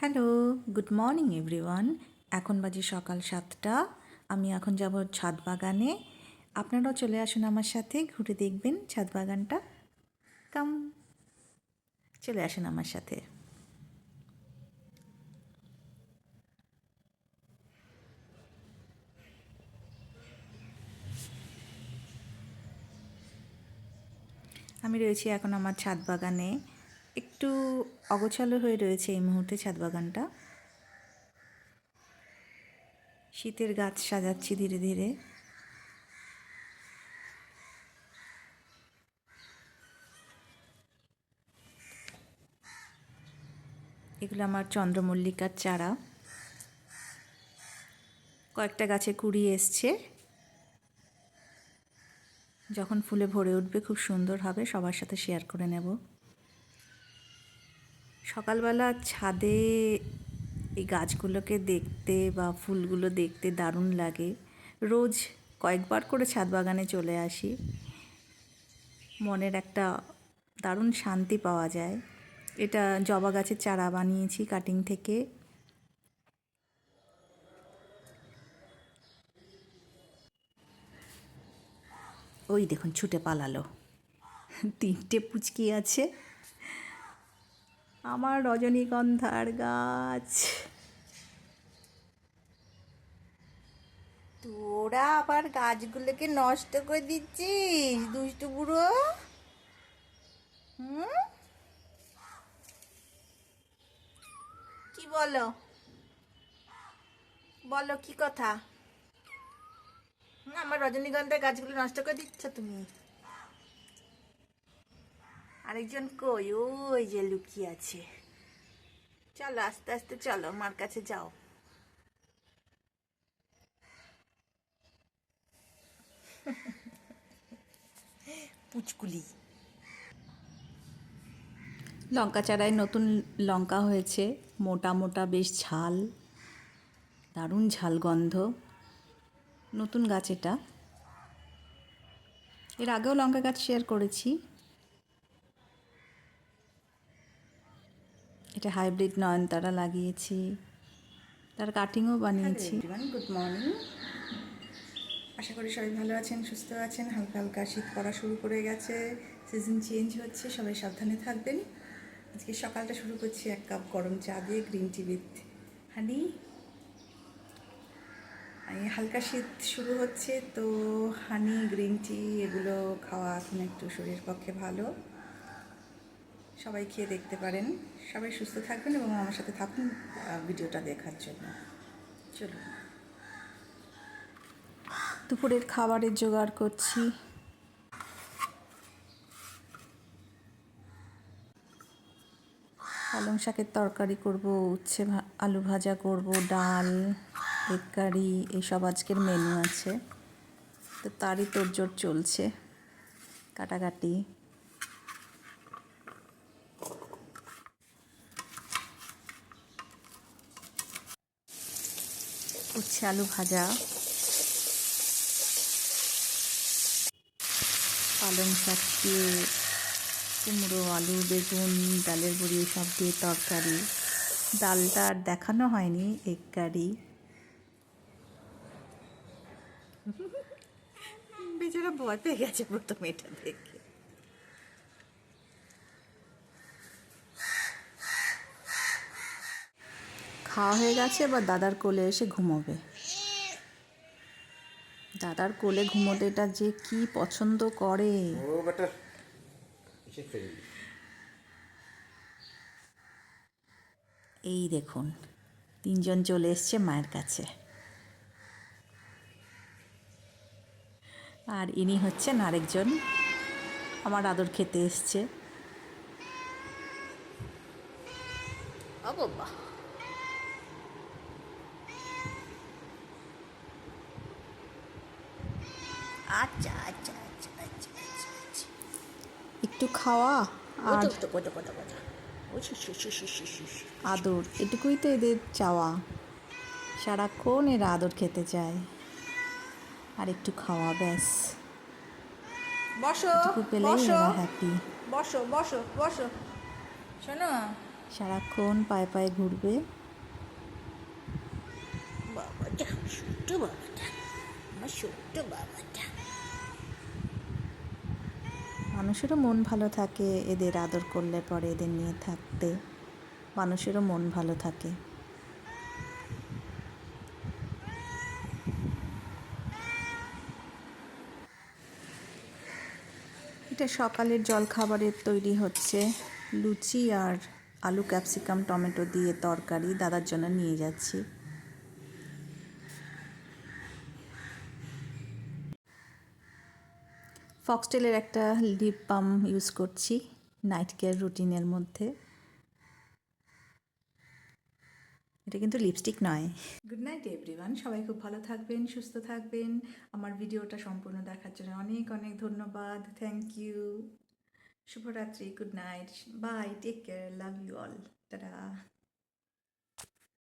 Hello, good morning everyone. এখন বাজে সকাল সাতটা। আমি এখন যাব ছাদ বাগানে। আপনারাও চলে আসুন আমার সাথে, ঘুরে দেখবেন ছাদ বাগানটা। কাম। চলে আসুন আমার সাথে। আমি রয়েছি এখন আমার ছাদ বাগানে। একটু অগোছালো হয়ে রয়েছে এই মুহূর্তে ছাদ বাগানটা। শীতের গাছ সাজাচ্ছি ধীরে ধীরে। এগুলো আমার চন্দ্রমল্লিকার চারা। কয়েকটা গাছে কুড়ি এসছে। যখন ফুলে ভরে উঠবে খুব সুন্দর হবে, সবার সাথে শেয়ার করে নেব। সকালবেলা ছাদে এই গাছগুলোকে দেখতে বা ফুলগুলো দেখতে দারুণ লাগে। রোজ কয়েকবার করে ছাদ বাগানে চলে আসি। মনের একটা দারুণ শান্তি পাওয়া যায়। এটা জবা গাছের চারা বানিয়েছি কাটিং থেকে। ওই দেখুন ছুটে পালালো। তিনটে পুচকি আছে। আমার রজনীগন্ধার গাছ। তোরা আবার গাছগুলোকে নষ্ট করে দিচ্ছিস, দুষ্টু বুড়ো? হুম? কি বলো? বলো কি কথা? আমার রজনীগন্ধার গাছগুলো নষ্ট করে দিচ্ছ তুমি? আরেকজন কই? ওই যে লুকিয়ে আছে। চলো, আস্তে আস্তে চলো আমার কাছে যাও। পুচকুলি। লঙ্কা চারায় নতুন লঙ্কা হয়েছে, মোটা মোটা, বেশ ঝাল। দারুণ ঝাল গন্ধ। নতুন গাছ এটা। এর আগেও লঙ্কা গাছ শেয়ার করেছি। এটা হাইব্রিড নয়নতারা লাগিয়েছি। তার কাটিংও বানিয়েছি। গুড মর্নিং আশা করি সবাই ভালো আছেন, সুস্থ আছেন। হালকা হালকা শীত পড়া শুরু করে গেছে। সিজন চেঞ্জ হচ্ছে, সবাই সাবধানে থাকবেন। আজকে সকালটা শুরু করছি এক কাপ গরম চা দিয়ে গ্রিন টি উইথ হানি হালকা শীত শুরু হচ্ছে, তো হানি গ্রিন টি এগুলো খাওয়া এখন একটু শরীরের পক্ষে ভালো। সবাই খেয়ে দেখতে পারেন। সবাই সুস্থ থাকবেন এবং আমার সাথে থাকুন ভিডিওটা দেখার জন্য। চলুন। দুপুরের খাবারের জোগাড় করছি। পালং শাকের তরকারি করব, উচ্ছে আলু ভাজা করব, ডাল এগ কারি এইসব আজকের মেনু আছে। তো তারই তোড়জোড় চলছে। কাটাকাটি। উচ্ছে আলু ভাজা। পালং শাক দিয়ে কুমড়ো, আলু, বেগুন, ডালের বড়ি সব দিয়ে তরকারি। ডালটা আর দেখানো হয়নি, এগ কারি। বেচারা ভয় পেয়ে গেছে প্রথমে এটা দেখে। খাওয়া হয়ে গেছে এবার দাদার কোলে এসে ঘুমোবে। দাদার কোলে ঘুমোতে এটা যে কি পছন্দ করে। ও বেটা এসে ফেলি এই দেখুন তিনজন চলে এসছে মায়ের কাছে। আর ইনি হচ্ছেন আরেকজন আমার আদর খেতে এসছে। ও বাবা। আচ্ছা আচ্ছা আচ্ছা আচ্ছা আচ্ছা। একটু খাওয়া আর আদর এটুকুই তো এদের চাওয়া। সারাক্ষণ এরা আদর খেতে চায়। আর একটু খাওয়া ব্যাস। বসো বসো। হ্যাপি বসো বসো বসো। শোনো। সারাক্ষণ পায়ে পায়ে ঘুরবে। বাবাটা ছোট্ট বাবাটা। আমার ছোট্ট বাবাটা। মানুষেরও মন ভালো থাকে এদের আদর করলে পরে এদের নিয়ে থাকতে। মানুষেরও মন ভালো থাকে। এটা সকালের জলখাবারের তৈরি হচ্ছে। লুচি আর আলু ক্যাপসিকাম, টমেটো দিয়ে তরকারি দাদার জন্য নিয়ে যাচ্ছি। ফক্সটেলের একটা লিপ বাম ইউজ করছি নাইট কেয়ার রুটিনের মধ্যে। এটা কিন্তু লিপস্টিক নয়। গুড নাইট এভরিওয়ান সবাই খুব ভালো থাকবেন, সুস্থ থাকবেন। আমার ভিডিওটা সম্পূর্ণ দেখার জন্য অনেক অনেক ধন্যবাদ। থ্যাংক ইউ শুভরাত্রি good night bye take care love you all tata.